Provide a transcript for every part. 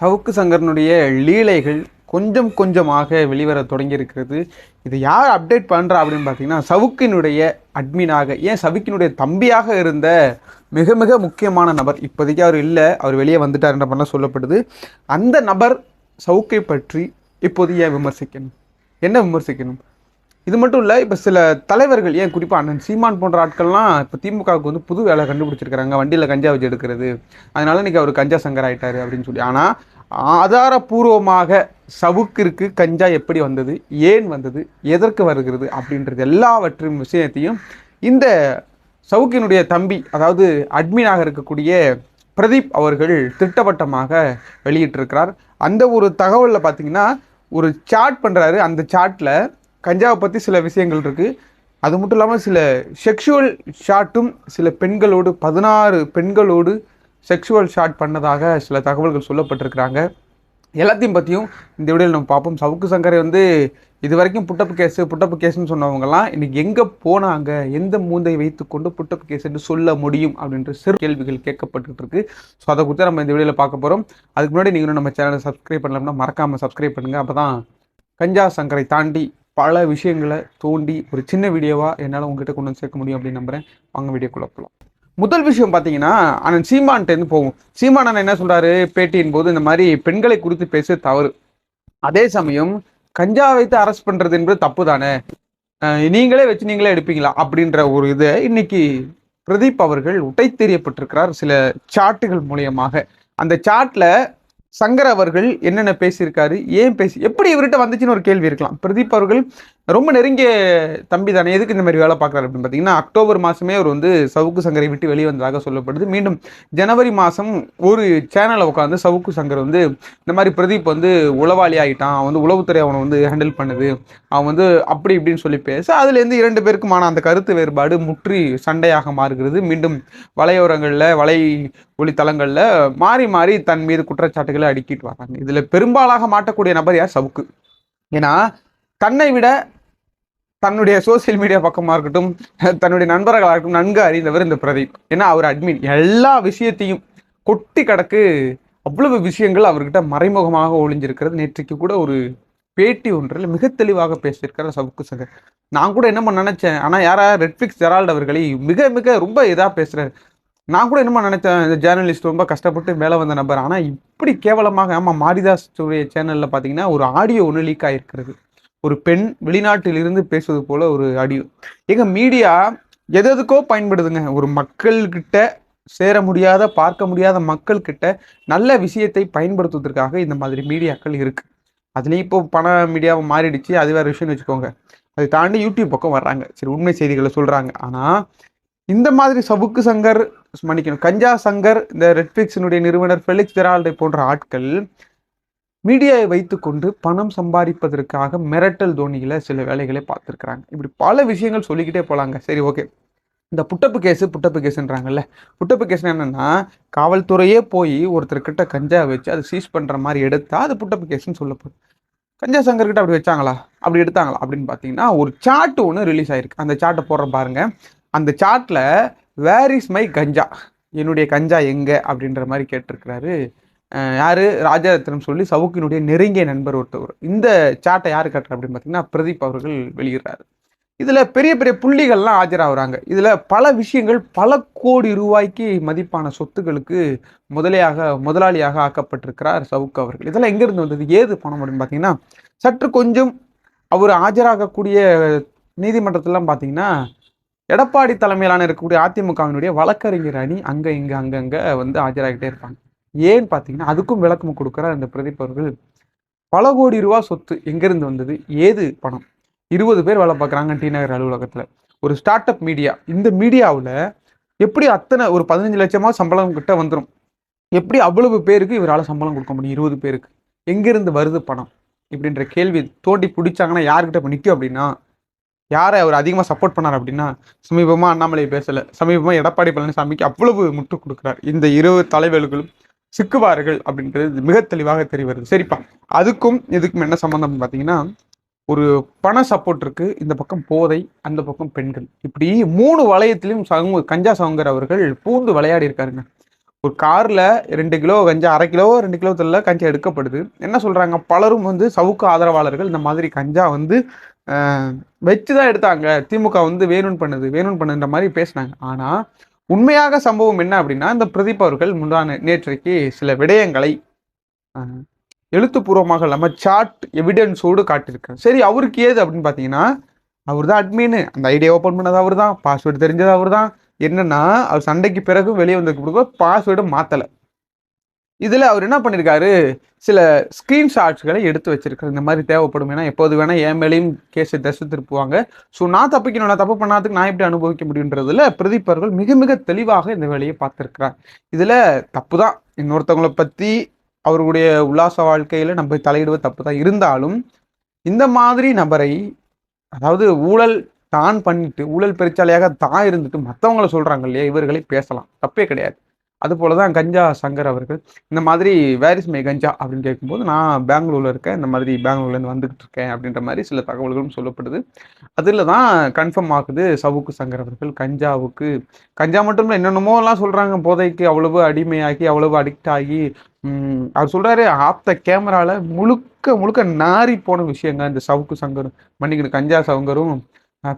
சவுக்கு சங்கரனுடைய லீலைகள் கொஞ்சம் கொஞ்சமாக வெளிவர தொடங்கி இருக்கிறது இது யார் அப்டேட் பண்ணுறா அப்படின்னு பார்த்தீங்கன்னா சவுக்கினுடைய அட்மினாக ஏன் சவுக்கினுடைய தம்பியாக இருந்த மிக மிக முக்கியமான நபர் இப்போதைக்கு அவர் இல்லை அவர் வெளியே வந்துட்டார் என்ற பண்ண சொல்லப்படுது. அந்த நபர் சவுக்கை பற்றி இப்போது ஏன் விமர்சிக்கணும்? என்ன விமர்சிக்கணும்? இது மட்டும் இல்லை இப்போ சில தலைவர்கள் ஏன் குறிப்பாக அண்ணன் சீமான் போன்ற ஆட்கள்லாம் இப்போ திமுகவுக்கு வந்து புது வேலை கண்டுபிடிச்சிருக்கிறாங்க. வண்டியில் கஞ்சா வச்சு எடுக்கிறது. அதனால இன்னைக்கு அவர் கஞ்சா சங்கர் ஆகிட்டார் அப்படின்னு சொல்லி. ஆனால் ஆதாரபூர்வமாக சவுக்கிற்கு கஞ்சா எப்படி வந்தது ஏன் வந்தது எதற்கு வருகிறது அப்படின்றது எல்லாவற்றையும் விஷயத்தையும் இந்த சவுக்கினுடைய தம்பி அதாவது அட்மினாக இருக்கக்கூடிய பிரதீப் அவர்கள் திட்டவட்டமாக வெளியிட்டிருக்கிறார். அந்த ஒரு தகவலில் பார்த்தீங்கன்னா ஒரு சாட் பண்ணுறாரு அந்த சாட்டில் கஞ்சாவை பற்றி சில விஷயங்கள் இருக்குது அது மட்டும் இல்லாமல் சில செக்ஷுவல் ஷாட்டும் சில பெண்களோடு பதினாறு பெண்களோடு செக்ஷுவல் ஷாட் பண்ணதாக சில தகவல்கள் சொல்லப்பட்டிருக்கிறாங்க. எல்லாத்தையும் பற்றியும் இந்த வீடியோவில் நம்ம பார்ப்போம். சவுக்கு சங்கரை வந்து இது வரைக்கும் புட்டப்பு கேஸு புட்டப்பு கேஸ்னு சொன்னவங்கலாம் இன்றைக்கி எங்கே போனாங்க எந்த மூந்தை வைத்துக்கொண்டு புட்டப்பு கேஸ் என்று சொல்ல முடியும் அப்படின்ற சிறு கேள்விகள் கேட்கப்பட்டு இருக்கு. ஸோ அதை குறித்து நம்ம இந்த வீடியோவில் பார்க்க போகிறோம் அதுக்கு முன்னாடி நீங்கள் நம்ம சேனலை சப்ஸ்கிரைப் பண்ணலாம்னா மறக்காமல் சப்ஸ்கிரைப் பண்ணுங்கள் அப்போ தான் கஞ்சா சங்கரை தாண்டி பல விஷயங்களை தோண்டி ஒரு சின்ன வீடியோவாக என்னால் உங்ககிட்ட கொண்டு வந்து சேர்க்க முடியும் அப்படின்னு நம்புகிறேன் வாங்க வீடியோக்குள்ளே போகலாம் முதல் விஷயம் பார்த்தீங்கன்னா அண்ணன் சீமான்ட்டேருந்து போகும் சீமான் அண்ணன் என்ன சொல்கிறாரு பேட்டியின் போது இந்த மாதிரி பெண்களை குறித்து பேச தவறு. அதே சமயம் கஞ்சா வைத்து அரெஸ்ட் பண்ணுறது என்பது தப்பு தானே நீங்களே வச்சு நீங்களே எடுப்பீங்களா? அப்படின்ற ஒரு இதை இன்னைக்கு பிரதீப் அவர்கள் உடைத்தெறியப்பட்டிருக்கிறார் சில சாட்டுகள் மூலியமாக. அந்த சாட்டில் சங்கர் அவர்கள் என்னென்ன பேசியிருக்காரு ஏன் பேசி எப்படி இவர்கிட்ட வந்துச்சுன்னு ஒரு கேள்வி இருக்கலாம். பிரதீப் அவர்கள் ரொம்ப நெருங்கிய தம்பி தானே? எதுக்கு இந்த மாதிரி வேலை பார்க்குறாரு அப்படின்னு பார்த்தீங்கன்னா அக்டோபர் மாதமே அவர் வந்து சவுக்கு சங்கரை விட்டு வெளியே வந்ததாக சொல்லப்படுது. மீண்டும் ஜனவரி மாதம் ஒரு சேனலை உட்காந்து சவுக்கு சங்கர் வந்து இந்த மாதிரி பிரதீப் வந்து உளவாளி ஆகிட்டான் அவன் வந்து உளவுத்துறை அவனை வந்து ஹேண்டில் பண்ணுது. அவன் வந்து அப்படி இப்படின்னு சொல்லி பேச அதுலேருந்து இரண்டு பேருக்குமான அந்த கருத்து வேறுபாடு முற்றி சண்டையாக மாறுகிறது. மீண்டும் வலையோரங்களில் வலை ஒளித்தளங்களில் மாறி மாறி தன் மீது குற்றச்சாட்டுகளை அடுக்கிட்டு வராங்க இதில் பெரும்பாலாக மாட்டக்கூடிய நபர் யார்? சவுக்கு. ஏன்னா தன்னை விட தன்னுடைய சோசியல் மீடியா பக்கமாக இருக்கட்டும் தன்னுடைய நண்பர்களாக இருக்கட்டும் நன்கு அறிந்தவர் இந்த பிரதீப். ஏன்னா அவர் அட்மின் எல்லா விஷயத்தையும் கொட்டி கடக்கு அவ்வளவு விஷயங்கள் அவர்கிட்ட மறைமுகமாக ஒளிஞ்சிருக்கிறது. நேற்றுக்கு கூட ஒரு பேட்டி ஒன்றில் மிக தெளிவாக பேசியிருக்கிறார் சவுக்கு சங்கர் நான் கூட என்ன பண்ண நினைச்சேன். ஆனால் யாரா? ரெட்ஃபிக்ஸ் ஜெரால்டு அவர்களை மிக மிக ரொம்ப இதாக பேசுகிறார் நான் கூட என்னமா நினைச்சேன் இந்த ஜேர்னலிஸ்ட் ரொம்ப கஷ்டப்பட்டு மேலே வந்த நபர். ஆனால் இப்படி கேவலமாக ஆமாம் மாரிதாஸ் சேனலில் பார்த்தீங்கன்னா ஒரு ஆடியோ ஒன்று லீக் ஆகிருக்கிறது ஒரு பெண் வெளிநாட்டிலிருந்து பேசுவது போல ஒரு ஆடியோ எங்க மீடியா எது எதுக்கோ பயன்படுதுங்க. ஒரு மக்கள்கிட்ட சேர முடியாத பார்க்க முடியாத மக்கள்கிட்ட நல்ல விஷயத்தை பயன்படுத்துவதற்காக இந்த மாதிரி மீடியாக்கள் இருக்கு. அதுலேயும் இப்போ பண மீடியாவை மாறிடுச்சு. அது வேற விஷயம்னு வச்சுக்கோங்க. அதை தாண்டி யூடியூப் பக்கம் வர்றாங்க. சரி உண்மை செய்திகளை சொல்றாங்க. ஆனால் இந்த மாதிரி சவுக்கு சங்கர் மன்னிக்கணும். கஞ்சா சங்கர் இந்த ரெட்ஃபிக்ஸினுடைய நிறுவனர் ஃபெலிக்ஸ் ஜெரால்டை போன்ற ஆட்கள் மீடியாவை வைத்துக்கொண்டு பணம் சம்பாதிப்பதற்காக மிரட்டல் தோனியில் சில வேலைகளை பார்த்துருக்குறாங்க. இப்படி பல விஷயங்கள் சொல்லிக்கிட்டே போகலாங்க சரி ஓகே. இந்த புட்டப்பு கேஸு புட்டப்பு கேஸுன்றாங்கல்ல. புட்டப்பு கேஸ் என்னென்னா காவல்துறையே போய் ஒருத்தர்கிட்ட கஞ்சா வச்சு அதை சீஸ் பண்ணுற மாதிரி எடுத்தால் அது புட்டப்பு கேஸ்ன்னு சொல்லப்படும். கஞ்சா சங்கர்கிட்ட அப்படி வச்சாங்களா? அப்படி எடுத்தாங்களா? அப்படின்னு பார்த்தீங்கன்னா ஒரு சார்ட் ஒன்று ரிலீஸ் ஆயிருக்கு. அந்த சார்ட்டை போடுற பாருங்க. அந்த சார்ட்டில் வேர் இஸ் மை கஞ்சா என்னுடைய கஞ்சா எங்கே? அப்படின்ற மாதிரி கேட்டிருக்கிறாரு யார்? ராஜரத்னம் சொல்லி சவுக்கினுடைய நெருங்கிய நண்பர் ஒருத்தவர். இந்த சாட்டை யார் கட்டுற அப்படின்னு பார்த்தீங்கன்னா பிரதீப் அவர்கள் வெளியிடுறாரு. இதில் பெரிய பெரிய புள்ளிகள்லாம் ஆஜராகிறாங்க. இதில் பல விஷயங்கள் பல கோடி ரூபாய்க்கு மதிப்பான சொத்துக்களுக்கு முதலையாக முதலாளியாக ஆக்கப்பட்டிருக்கிறார் சவுக்கு அவர்கள். இதெல்லாம் எங்கேருந்து வந்தது? ஏது பணம் அப்படின்னு பார்த்தீங்கன்னா சற்று கொஞ்சம் அவர் ஆஜராகக்கூடிய நீதிமன்றத்திலாம் பார்த்தீங்கன்னா எடப்பாடி தலைமையிலான இருக்கக்கூடிய அதிமுகவினுடைய வழக்கறிஞர் அணி அங்கே இங்கே அங்கங்கே வந்து ஆஜராகிட்டே இருப்பாங்க. ஏன்னு பார்த்தீங்கன்னா அதுக்கும் விளக்கம் கொடுக்குறார் இந்த பிரதீப் அவர்கள். பல கோடி ரூபா சொத்து எங்கேருந்து வந்தது? ஏது பணம்? இருபது பேர் வேலை பார்க்குறாங்க டி நகர் அலுவலகத்தில். ஒரு ஸ்டார்ட் அப் மீடியா இந்த மீடியாவில் எப்படி அத்தனை ஒரு பதினஞ்சு லட்சமாக சம்பளம் கிட்ட வந்துடும் எப்படி அவ்வளவு பேருக்கு இவரால் சம்பளம் கொடுக்க முடியும்? இருபது பேருக்கு. எங்கேருந்து வருது பணம்? இப்படின்ற கேள்வி தோண்டி பிடிச்சாங்கன்னா யார்கிட்ட இப்போ நிற்கும் அப்படின்னா யாரை அவர் அதிகமாக சப்போர்ட் பண்ணார் அப்படின்னா சமீபமாக அண்ணாமலை பேசலை. சமீபமாக எடப்பாடி பழனிசாமிக்கு அவ்வளவு முட்டு கொடுக்குறார். இந்த இரு தலைவர்களும் சிக்குவார்கள் அப்படின்றது மிக தெளிவாக தெரிய வருது. சரிப்பா. அதுக்கும் இதுக்கும் என்ன சம்மந்தம் பார்த்தீங்கன்னா ஒரு பண சப்போர்ட் இருக்கு. இந்த பக்கம் போதை அந்த பக்கம் பெண்கள். இப்படி மூணு வளையத்திலும் சமூக கஞ்சா சங்கர் அவர்கள் பூந்து விளையாடி இருக்காருங்க. ஒரு காரில் ரெண்டு கிலோ கஞ்சா அரை கிலோ ரெண்டு கிலோ தெரியல கஞ்சா எடுக்கப்படுது. என்ன சொல்கிறாங்க பலரும் வந்து சவுக்கு ஆதரவாளர்கள். இந்த மாதிரி கஞ்சா வந்து வச்சு தான் எடுத்தாங்க. திமுக வந்து வேணும்னு பண்ணுது வேணும்னு பண்ணுன்ற மாதிரி பேசினாங்க. ஆனால் உண்மையாக சம்பவம் என்ன அப்படின்னா இந்த பிரதீப் அவர்கள் முன்னான நேற்றைக்கு சில விடயங்களை எழுத்துப்பூர்வமாக இல்லாமல் சாட் எவிடன்ஸோடு காட்டியிருக்காரு. சரி அவருக்கு ஏது அப்படின்னு பார்த்தீங்கன்னா அவர் தான் அட்மின் அந்த ஐடியா ஓப்பன் பண்ணது அவர் தான் பாஸ்வேர்டு தெரிஞ்சது அவர் தான் என்னென்னா அவர் சண்டைக்கு பிறகு வெளியே வந்ததுக்கு பிறகு பாஸ்வேர்டு மாற்றலை இதில் அவர் என்ன பண்ணியிருக்காரு சில ஸ்க்ரீன்ஷாட்ஸ்களை எடுத்து வச்சிருக்காரு. இந்த மாதிரி தேவைப்படும். ஏன்னா எப்போது வேணால் என் மேலேயும் கேஸை தசை திருப்புவாங்க. ஸோ நான் தப்பிக்கணும் நான் தப்பு பண்ணாதுக்கு நான் எப்படி அனுபவிக்க முடியுன்றதுல பிரதீப் அவர்கள் மிக மிக தெளிவாக இந்த வேலையை பார்த்துருக்கிறார். இதில் தப்பு தான் இன்னொருத்தவங்களை பற்றி அவர்களுடைய உல்லாச வாழ்க்கையில் நம்ம தலையிடுவது தப்பு தான் இருந்தாலும் இந்த மாதிரி நபரை அதாவது ஊழல் தான் பண்ணிட்டு ஊழல் பெருச்சாலையாக தான் இருந்துட்டு மற்றவங்கள சொல்கிறாங்க இல்லையா? இவர்களை பேசலாம். தப்பே கிடையாது. அது போல தான் கஞ்சா சங்கர் அவர்கள். இந்த மாதிரி வேரிஸ் மை கஞ்சா அப்படின்னு கேட்கும்போது நான் பெங்களூரில் இருக்கேன். இந்த மாதிரி பெங்களூர்லேருந்து வந்துகிட்டு இருக்கேன் அப்படின்ற மாதிரி சில தகவல்களும் சொல்லப்படுது. அதில் தான் கன்ஃபார்ம் ஆகுது சவுக்கு சங்கர் அவர்கள் கஞ்சாவுக்கு. கஞ்சா மட்டும் இல்லை என்னென்னமோலாம் சொல்கிறாங்க போதைக்கு அவ்வளவு அடிமையாகி அவ்வளவு அடிக்ட் ஆகி அவர் சொல்கிறாரு ஆப்த கேமராவில் முழுக்க முழுக்க நாரி போன விஷயங்க இந்த சவுக்கு சங்கரும் மன்னிக்கணும் கஞ்சா சங்கரும்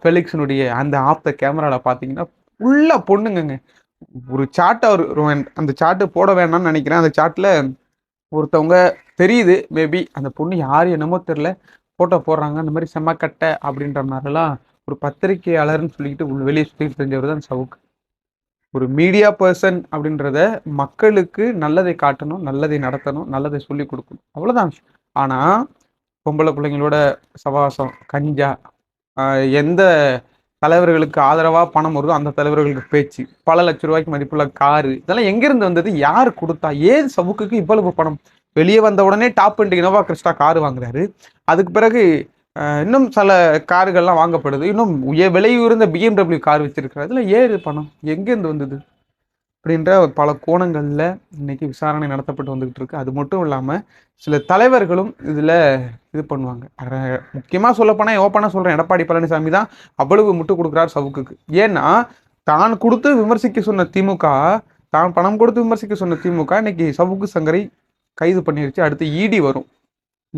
ஃபெலிக்ஸனுடைய அந்த ஆப்த கேமராவில் பார்த்தீங்கன்னா ஃபுல்லாக பொண்ணுங்கங்க. ஒரு சார்ட் அவர் அந்த சார்ட்டு போட வேணாம்னு நினைக்கிறேன். அந்த சார்ட்டில் ஒருத்தவங்க தெரியுது மேபி அந்த பொண்ணு யார் என்னமோ தெரில ஃபோட்டோ போடுறாங்க அந்த மாதிரி செம்மக்கட்டை அப்படின்ற மாதிரிலாம் ஒரு பத்திரிகையாளர்னு சொல்லிக்கிட்டு உள்ள வெளியே சுற்றிட்டு தெரிஞ்சவர் தான் சவுக்கு ஒரு மீடியா பர்சன் அப்படின்றத மக்களுக்கு நல்லதை காட்டணும் நல்லதை நடத்தணும் நல்லதை சொல்லி கொடுக்கணும். அவ்வளோதான் ஆனால் பொம்பளை பிள்ளைங்களோட சவாசம் கஞ்சா எந்த தலைவர்களுக்கு ஆதரவாக பணம் வருதோ அந்த தலைவர்களுக்கு பேச்சு. பல லட்ச ரூபாய்க்கு மதிப்புள்ள காரு. இதெல்லாம் எங்கேருந்து வந்தது? யார் கொடுத்தா? ஏன் சவுக்குக்கு இவ்வளவு பணம்? வெளியே வந்த உடனே top and Innova Crysta car வாங்குறாரு. அதுக்கு பிறகு ஆஹ் இன்னும் சில கார்கள்லாம் வாங்கப்படுது. இன்னும் உய விலை உயர்ந்த பிஎம்டபிள்யூ கார் வச்சிருக்காரு அதில் ஏறு பணம்? எங்கேருந்து வந்தது? அப்படின்ற பல கோணங்களில் இன்றைக்கி விசாரணை நடத்தப்பட்டு வந்துக்கிட்டு இருக்கு. அது மட்டும் இல்லாமல் சில தலைவர்களும் இதில் இது பண்ணுவாங்க. முக்கியமாக சொல்லப்போனால் ஓப்பனாக சொல்கிறேன் எடப்பாடி பழனிசாமி தான் அவ்வளவு முட்டு கொடுக்குறார் சவுக்குக்கு. ஏன்னா தான் கொடுத்து விமர்சிக்க சொன்ன திமுக தான் பணம் கொடுத்து விமர்சிக்க சொன்ன திமுக இன்னைக்கு சவுக்கு சங்கரை கைது பண்ணிருச்சு. அடுத்து ஈடி வரும்.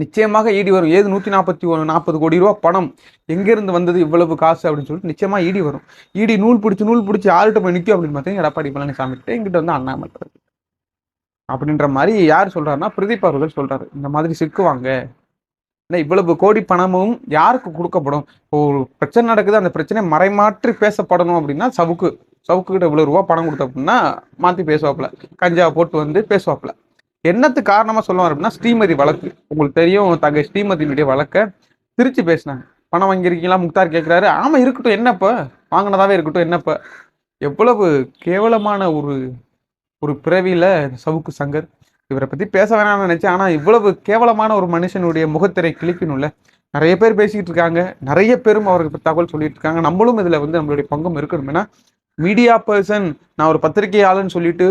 நிச்சயமாக ஈடி வரும். ஏது நூற்றி நாற்பத்தி ஒன்று நாற்பது கோடி ரூபா பணம்? எங்கேருந்து வந்தது இவ்வளவு காசு அப்படின்னு சொல்லிட்டு நிச்சயமாக ஈடி வரும். ஈடி நூல் பிடிச்சி நூல் பிடிச்சி யார்கிட்ட போய் நிற்கும் அப்படின்னு பார்த்தீங்கன்னா எடப்பாடி பழனிசாமி கிட்ட எங்கிட்ட வந்து அண்ணாமலை அப்படின்ற மாதிரி யார் சொல்கிறாருன்னா பிரதீப் அவர்கள் சொல்கிறாரு இந்த மாதிரி சிக்குவாங்க. ஏன்னா இவ்வளவு கோடி பணமும் யாருக்கு கொடுக்கப்படும்? ஒரு பிரச்சனை நடக்குது அந்த பிரச்சனை மறைமாற்றி பேசப்படணும் அப்படின்னா சவுக்கு. சவுக்கு கிட்ட இவ்வளவு ரூபா பணம் கொடுத்த அப்படின்னா மாற்றி பேசுவாப்புல. கஞ்சா போட்டு வந்து பேசுவாப்புல. என்னத்து காரணமாக சொல்லுவார் அப்படின்னா ஸ்ரீமதி வழக்கு. உங்களுக்கு தெரியும் தங்கை ஸ்ரீமதியினுடைய வழக்கை திருச்சி பேசினாங்க. பணம் வாங்கியிருக்கீங்களா? முக்தார் கேட்குறாரு ஆமாம் இருக்கட்டும். என்னப்ப? வாங்கினதாவே இருக்கட்டும். என்னப்ப? எவ்வளவு கேவலமான ஒரு ஒரு பிறவியில் சவுக்கு சங்கர். இவரை பற்றி பேச வேணாம்னு நினச்சேன். ஆனால் இவ்வளவு கேவலமான ஒரு மனுஷனுடைய முகத்திரை கிழிக்கணும்ல. நிறைய பேர் பேசிக்கிட்டு இருக்காங்க. நிறைய பேரும் அவருக்கு தகவல் சொல்லிட்டு இருக்காங்க. நம்மளும் இதில் வந்து நம்மளுடைய பங்கும் இருக்கணும். ஏன்னா மீடியா பர்சன் நான் ஒரு பத்திரிகையாளன்னு சொல்லிட்டு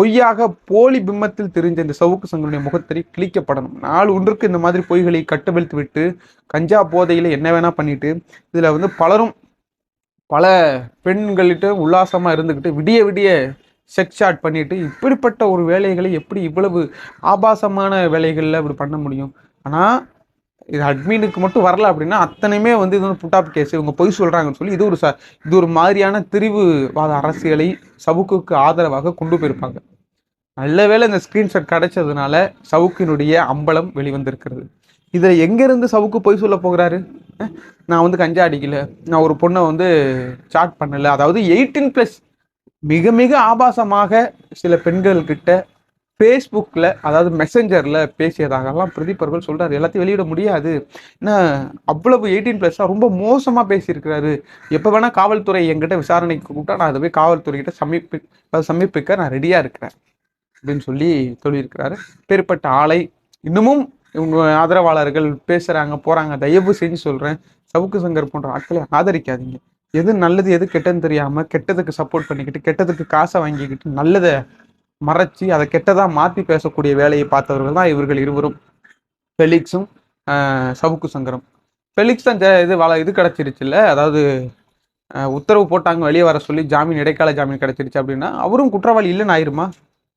பொய்யாக போலி பிம்பத்தில் தெரிஞ்ச இந்த சவுக்கு சங்கருடைய முகத்திரை கிழிக்கப்படணும். நாள் ஒன்றுக்கு இந்த மாதிரி பொய்களை கட்டவிழ்த்து விட்டு கஞ்சா போதையில் என்ன வேணா பண்ணிட்டு இதில் வந்து பலரும் பல பெண்கள்கிட்ட உல்லாசமாக இருந்துக்கிட்டு விடிய விடிய செக் ஷாட் பண்ணிட்டு இப்படிப்பட்ட ஒரு வேலைகளை எப்படி இவ்வளவு ஆபாசமான வேலைகளில் இப்படி பண்ண முடியும்? ஆனால் இது அட்மினுக்கு மட்டும் வரல அப்படின்னா அத்தனையுமே வந்து இது வந்து புட்டாப் கேஸ் இவங்க பொய் சொல்கிறாங்கன்னு சொல்லி இது ஒரு ச இது ஒரு மாதிரியான திரிவுவாத அரசியலை சவுக்குக்கு ஆதரவாக கொண்டு போயிருப்பாங்க. நல்ல வேளை இந்த ஸ்க்ரீன்ஷாட் கிடைச்சதுனால சவுக்கினுடைய அம்பலம் வெளிவந்திருக்கிறது. இதை எங்கேருந்து சவுக்கு பொய் சொல்ல போகிறாரு? நான் வந்து கஞ்சா அடிக்கல. நான் ஒரு பொண்ணை வந்து சாட் பண்ணலை. அதாவது எயிட்டீன் ப்ளஸ் மிக மிக ஆபாசமாக சில பெண்கள் கிட்ட ஃபேஸ்புக்கில் அதாவது மெசஞ்சரில் பேசியதாகலாம் பிரதீப் அவர்கள் சொல்கிறார் எல்லாத்தையும் வெளியிட முடியாது. ஏன்னா அவ்வளவு எயிட்டீன் ப்ளஸ்ஸாக ரொம்ப மோசமாக பேசியிருக்கிறாரு. எப்போ வேணால் காவல்துறை என்கிட்ட விசாரணைக்கு கூப்பிட்டா நான் அதை போய் காவல்துறைகிட்ட சமர்ப்பி சமீபிக்க நான் ரெடியாக இருக்கிறேன் அப்படின்னு சொல்லி சொல்லியிருக்கிறாரு. பேர்பட்ட ஆலை இன்னமும் இவங்க ஆதரவாளர்கள் பேசுகிறாங்க போகிறாங்க தயவு செஞ்சு சொல்கிறேன் சவுக்கு சங்கர் போன்ற ஆட்களை ஆதரிக்காதீங்க. எது நல்லது எது கெட்டதுன்னு தெரியாமல் கெட்டதுக்கு சப்போர்ட் பண்ணிக்கிட்டு கெட்டதுக்கு காசை வாங்கிக்கிட்டு நல்லதை மறைச்சி அதை கெட்டதாக மாற்றி பேசக்கூடிய வேலையை பார்த்தவர்கள் தான் இவர்கள் இருவரும். ஃபெலிக்ஸும் சவுக்கு சங்கரம். ஃபெலிக்ஸ் தான் இது வள இது கிடச்சிருச்சுல்ல? அதாவது உத்தரவு போட்டாங்க வெளியே வர சொல்லி ஜாமீன் இடைக்கால ஜாமீன் கிடச்சிருச்சு அப்படின்னா அவரும் குற்றவாளி இல்லைன்னு ஆயிருமா?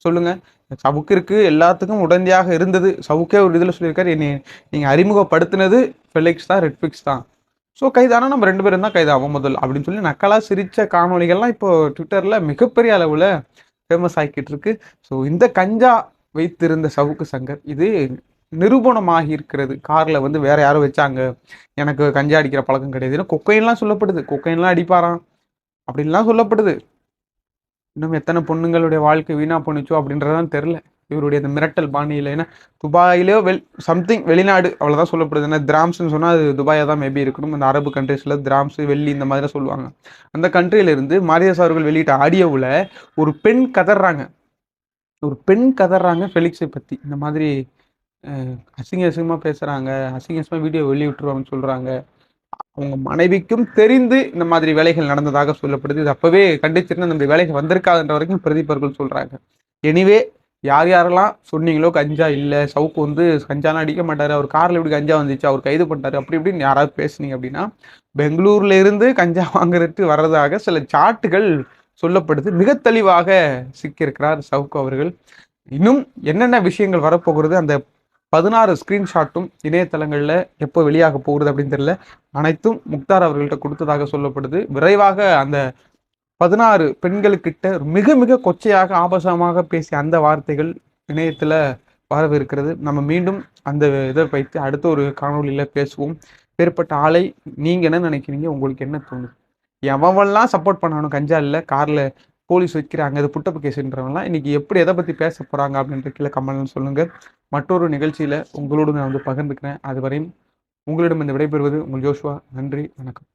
சொல்லுங்கள் சவுக்கு இருக்குது எல்லாத்துக்கும் உடந்தையாக இருந்தது. சவுக்கே ஒரு இதில் சொல்லியிருக்காரு என்னை நீங்கள் அறிமுகப்படுத்தினது ஃபெலிக்ஸ் தான் ரெட்ஃபிக்ஸ் தான். ஸோ கைதானா? நம்ம ரெண்டு பேரும் தான் கைதாகும் முதல் அப்படின்னு சொல்லி நக்கலாக சிரித்த காணொளிகள்லாம் இப்போ ட்விட்டரில் மிகப்பெரிய அளவில் ஃபேமஸ் ஆகிக்கிட்டு இருக்கு. ஸோ இந்த கஞ்சா வைத்திருந்த சவுக்கு சங்கர் இது நிரூபணமாகி இருக்கிறது காரில் வந்து வேற யாரும் வச்சாங்க. எனக்கு கஞ்சா அடிக்கிற பழக்கம் கிடையாது. ஏன்னா கொக்கைன்லாம் சொல்லப்படுது. கொக்கைன்லாம் அடிப்பாராம். அப்படின்லாம் சொல்லப்படுது. இன்னும் எத்தனை பொண்ணுங்களுடைய வாழ்க்கை வீணா போணுச்சோ அப்படின்றதான் தெரில இவருடைய இந்த மிரட்டல் பாணியில் ஏன்னா துபாயிலோ வெல் சம்திங் வெளிநாடு அவ்வளோதான் சொல்லப்படுது. ஏன்னா திராம்ஸ்னு சொன்னால் அது துபாயாக தான் மேபி இருக்கணும். அந்த அரபு கண்ட்ரீஸில் திராம்ஸ் வெள்ளி இந்த மாதிரிலாம் சொல்லுவாங்க. அந்த கண்ட்ரியிலிருந்து மாரியாஸ் அவர்கள் வெளியிட்ட ஆடியோவில் ஒரு பெண் கதறாங்க ஒரு பெண் கதறாங்க ஃபெலிக்ஸை பற்றி இந்த மாதிரி அசிங்க அசிங்கமாக பேசுகிறாங்க அசிங்க அசிங்கமாக வீடியோ வெளியிட்டுருவாங்கன்னு சொல்கிறாங்க அவங்க மனைவிக்கும் தெரிந்து இந்த மாதிரி வேலைகள் நடந்ததாக சொல்லப்படுது. இது அப்பவே கண்டிச்சிருந்தா நம்ம வேலைகள் வந்திருக்காதுன்ற வரைக்கும் பிரதிபர்கள் சொல்கிறாங்க சொல்றாங்க. எனிவே யார் யாரெல்லாம் சொன்னீங்களோ கஞ்சா இல்லை சவுக்கு வந்து கஞ்சாலாம் அடிக்க மாட்டார். அவர் காரில் இப்படி கஞ்சா வந்துச்சு அவர் கைது பண்ணிட்டாரு அப்படி இப்படின்னு யாராவது பேசுனீங்க அப்படின்னா பெங்களூர்லேருந்து கஞ்சா வாங்குறதுக்கு வர்றதாக சில சாட்டுகள் சொல்லப்படுது. மிக தெளிவாக சிக்கியிருக்கிறார் சவுக்கு அவர்கள். இன்னும் என்னென்ன விஷயங்கள் வரப்போகிறது அந்த பதினாறு ஸ்க்ரீன்ஷாட்டும் இணையதளங்களில் எப்போ வெளியாக போகிறது அப்படின்னு தெரியல. அனைத்தும் முக்தார் அவர்கள்ட்ட கொடுத்ததாக சொல்லப்படுது. விரைவாக அந்த பதினாறு பெண்களுக்கிட்ட மிக மிக கொச்சையாக ஆபாசமாக பேசிய அந்த வார்த்தைகள் இணையத்தில் வரவிருக்கிறது நம்ம மீண்டும் அந்த இதை வைத்து அடுத்த ஒரு காணொளியில் பேசுவோம். பேர்பட்ட ஆளை நீங்கள் என்ன நினைக்கிறீங்க? உங்களுக்கு என்ன தோணுது? எவன்லாம் சப்போர்ட் பண்ணணும் கஞ்சா இல்லை காரில் போலீஸ் வைக்கிறாங்க அது புட்டப்பு கேஸுன்றவங்களாம் இன்னைக்கு எப்படி எதை பற்றி பேச போகிறாங்க அப்படின்ற கீழே கமெண்ட்னு சொல்லுங்கள் மற்றொரு நிகழ்ச்சியில் உங்களோடு நான் வந்து பகிர்ந்துக்கிறேன். அதுவரையும் உங்களிடம் இந்த விடைபெறுவது உங்கள் ஜோஷுவா நன்றி வணக்கம்.